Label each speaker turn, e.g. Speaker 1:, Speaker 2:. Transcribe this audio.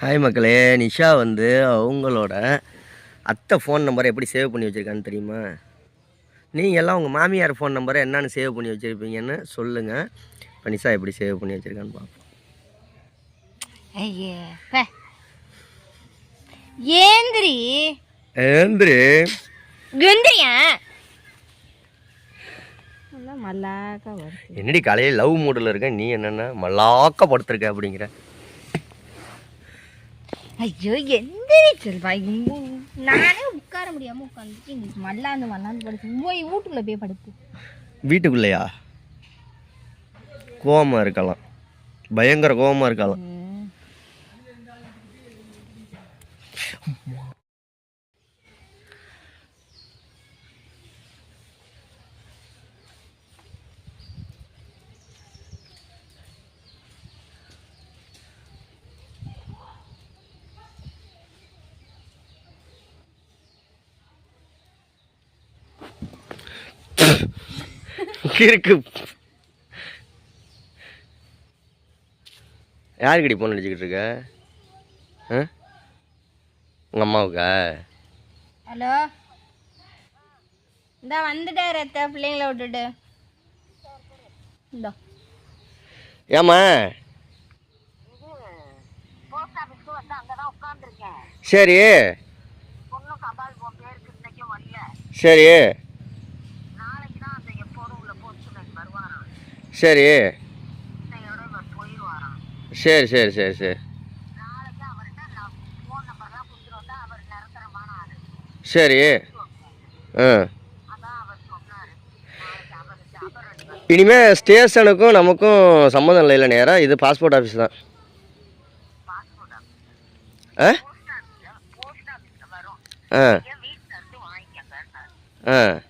Speaker 1: Hi மக்களே. நிஷா வந்து அவங்களோட அத்தை ஃபோன் நம்பரை எப்படி சேவ் பண்ணி வச்சுருக்கான்னு தெரியுமா? நீங்கள் எல்லாம் உங்கள் மாமியார் ஃபோன் நம்பரை என்னென்னு சேவ் பண்ணி வச்சுருப்பீங்கன்னு சொல்லுங்கள் இப்போ நிஷா எப்படி சேவ் பண்ணி வச்சுருக்கான்னு பார்ப்போம்.
Speaker 2: ஐயே பே. ஏந்திரி.
Speaker 1: ஏந்திரி.
Speaker 2: எந்திரியா
Speaker 1: என்னடி காலையில் லவ் மூடில் இருக்க? நீ என்னென்ன மல்லாக்க படுத்திருக்க அப்படிங்கிற?
Speaker 2: ஐயோ எந்திரி செல்வா. நானே உட்கார முடியாம உட்காந்துட்டு இன்னைக்கு மல்லாந்து மல்லாந்து படுத்து. போய் வீட்டுக்குள்ள போய் படுத்து.
Speaker 1: வீட்டுக்குள்ளேயா? கோவமாக இருக்கலாம். பயங்கர கோவமாக இருக்கலாம். இருக்கு. யாருக்கடி ஃபோன் அடிச்சுக்கிட்டு இருக்க? உங்கள் அம்மாவுக்கா?
Speaker 2: ஹலோ? இந்தா வந்துட்டாரு அத்தை பிள்ளைங்கள விட்டுட்டு. இந்தா.
Speaker 1: ஏம்மா? சரி. சரி. சரி. சரி சரி சரி சரி. சரி. ஆ. இனிமே ஸ்டேஷனுக்கும் நமக்கும் சம்மந்தம் இல்லை இல்லை நேராக இது பாஸ்போர்ட் ஆஃபீஸ் தான். ஆ? ஆ. ஆ.